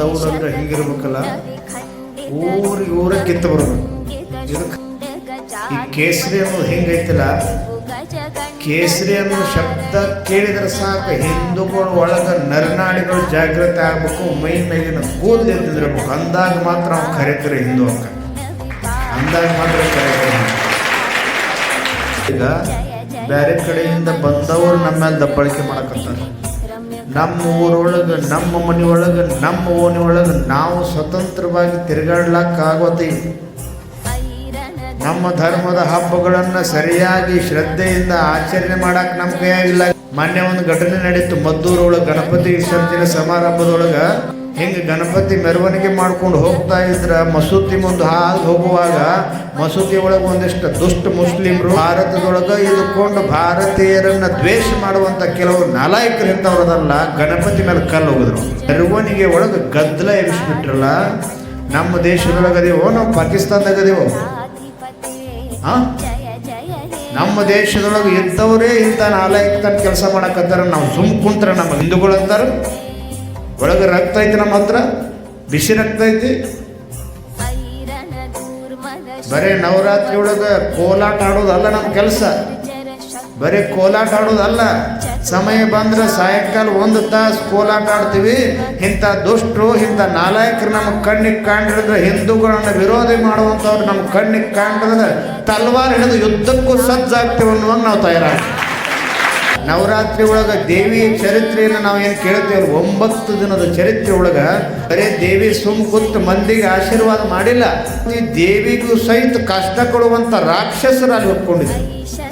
ದೌಡ್ ಅಂದ್ರೆ ಹಿಂಗಿರ್ಬೇಕಲ್ಲ ಊರಿಗೆ ಊರ ಕಿತ್ತು ಬರ್ಬೇಕು ಈ ಕೇಸರಿ ಅನ್ನೋದು ಹೆಂಗೈತಿಲ್ಲ, ಕೇಸರಿ ಅನ್ನೋ ಶಬ್ದ ಕೇಳಿದ್ರೆ ಸಾಕು. ಹಿಂದೂಗಳು ಒಳಗೆ ನರನಾಡಿಗಳು ಜಾಗೃತಿ ಆಗ್ಬೇಕು, ಮೈ ಮೇಲಿನ ಕೂದಲು ಎದ್ದಿದ್ರಬೇಕು ಅಂದಾಗ ಮಾತ್ರ ಅವ್ನು ಕರೀತಾರೆ ಹಿಂದೂ ಅಂಕ. ಅಂದಾಗ ಮಾತ್ರ ಕರೀತಾರೆ ಈಗ ಬೇರೆ ಕಡೆಯಿಂದ ಬಂದವರು ನಮ್ಮ ಮೇಲೆ ದಬ್ಬಳಿಕೆ ಮಾಡಕತ್ತಾರೆ. ನಮ್ಮ ಊರೊಳಗೆ, ನಮ್ಮ ಮನೆಯೊಳಗೆ, ನಮ್ಮ ಓಣಿಯೊಳಗೆ ನಾವು ಸ್ವತಂತ್ರವಾಗಿ ತಿರುಗಾಡ್ಲಕ್ಕಾಗೋತಿ ನಮ್ಮ ಧರ್ಮದ ಹಬ್ಬಗಳನ್ನು ಸರಿಯಾಗಿ ಶ್ರದ್ಧೆಯಿಂದ ಆಚರಣೆ ಮಾಡಕ್ಕೆ ನಮ್ಮ ಕೈಯಾಗಿಲ್ಲ. ಮೊನ್ನೆ ಒಂದು ಘಟನೆ ನಡೀತು. ಮದ್ದೂರೊಳಗೆ ಗಣಪತಿ ವಿಸರ್ಜನೆ ಸಮಾರಂಭದೊಳಗೆ. ಹಿಂಗೆ ಗಣಪತಿ ಮೆರವಣಿಗೆ ಮಾಡ್ಕೊಂಡು ಹೋಗ್ತಾ ಇದ್ರ, ಮಸೂತಿ ಮುಂದೆ ಹಾದು ಹೋಗುವಾಗ ಮಸೂತಿ ಒಳಗೆ ಒಂದಿಷ್ಟು ದುಷ್ಟ ಮುಸ್ಲಿಮ್ರು ಭಾರತದೊಳಗೆ ಇದ್ಕೊಂಡು ಭಾರತೀಯರನ್ನ ದ್ವೇಷ ಮಾಡುವಂತ ಕೆಲವು ನಾಲಾಯಕರು ಇಂಥವ್ರದಲ್ಲ, ಗಣಪತಿ ಮೇಲೆ ಕಲ್ಲು ಹೋಗಿದ್ರು. ಮೆರವಣಿಗೆ ಒಳಗೆ ಗದ್ದಲ ಎಬ್ಬಿಸ್ಬಿಟ್ರಲ್ಲ, ನಮ್ಮ ದೇಶದೊಳಗೆ ಅದೇವೋ ನಾವು ಪಾಕಿಸ್ತಾನದಾಗ ಅದೇವೋ? ಆ? ನಮ್ಮ ದೇಶದೊಳಗೆ ಇದ್ದವರೇ ಇಂಥ ನಾಲಾಯಕ ಕೆಲಸ ಮಾಡಕತ್ತಾರ, ನಾವು ಸುಮ್ ಕುಂತ್ರ ನಮ್ಮ ಹಿಂದೂಗಳು ಅಂತಾರ ಒಳಗೆ ರಕ್ತ ಐತಿ ನಮ್ಮ ಹತ್ರ, ಬಿಸಿ ರಕ್ತ ಐತಿ. ಬರೀ ನವರಾತ್ರಿ ಒಳಗೆ ಕೋಲಾಟ ಆಡೋದಲ್ಲ ನಮ್ಮ ಕೆಲಸ. ಬರೀ ಕೋಲಾಟ ಆಡೋದಲ್ಲ. ಸಮಯ ಬಂದ್ರೆ ಸಾಯಂಕಾಲ ಒಂದು ತಾಸು ಕೋಲಾಟ ಆಡ್ತೀವಿ. ಇಂಥ ದುಷ್ಟರು, ಇಂಥ ನಾಲಾಯಕರು ನಮ್ಮ ಕಣ್ಣಿಗೆ ಕಾಣಿಡಿದ್ರೆ ಹಿಂದೂಗಳನ್ನು ವಿರೋಧ ಮಾಡುವಂಥವ್ರು ನಮ್ಮ ಕಣ್ಣಿಗೆ ಕಾಣಿಡಿದ್ರೆ ತಲ್ವಾರ್ ಹಿಡಿದು ಯುದ್ಧಕ್ಕೂ ಸಜ್ಜಾಗ್ತೀವಿ ಅನ್ನುವಂಗೆ ನಾವು ತಯಾರಾಗ್ತೀವಿ. ನವರಾತ್ರಿ ಒಳಗೆ ದೇವಿ ಚರಿತ್ರೆಯನ್ನು ನಾವು ಏನು ಕೇಳ್ತೇವೆ ಒಂಬತ್ತು ದಿನದ ಚರಿತ್ರೆ ಒಳಗೆ ಬರೇ ದೇವಿ ಸುಮ್ ಕೂತು ಮಂದಿಗೆ ಆಶೀರ್ವಾದ ಮಾಡಿಲ್ಲ. ಈ ದೇವಿಗೂ ಸಹಿತ ಕಷ್ಟ ಕೊಡುವಂಥ ರಾಕ್ಷಸರು ಅಲ್ಲಿ ಒಪ್ಕೊಂಡಿದ್ರು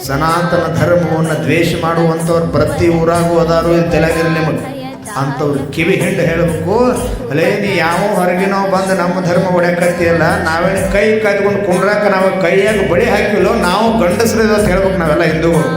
ಸನಾತನ ಧರ್ಮವನ್ನು ದ್ವೇಷ ಮಾಡುವಂಥವ್ರು ಪ್ರತಿ ಊರಾಗೂ ಅದಾರು ತೆಲಗಿರಲಿ ನಿಮಗೆ. ಅಂಥವ್ರು ಕಿವಿ ಹಿಂಡು ಹೇಳಬೇಕು. ಅಲ್ಲೇ ನೀ ಯಾವ ಹೊರಗಿನೋ ಬಂದು ನಮ್ಮ ಧರ್ಮ ಹೊಡ್ಯಾಕತ್ತಿಯಲ್ಲ, ನಾವೇನು ಕೈ ಕಾಯ್ದುಕೊಂಡು ಕುಂಡ್ರಾಕ ನಾವು ಕೈಯಾಗ ಬಳಿ ಹಾಕಿಲ್ಲೋ ನಾವು ಗಂಡಸ್ರು ಅಂತ ಹೇಳ್ಬೇಕು ನಾವೆಲ್ಲ ಹಿಂದೂಗಳು.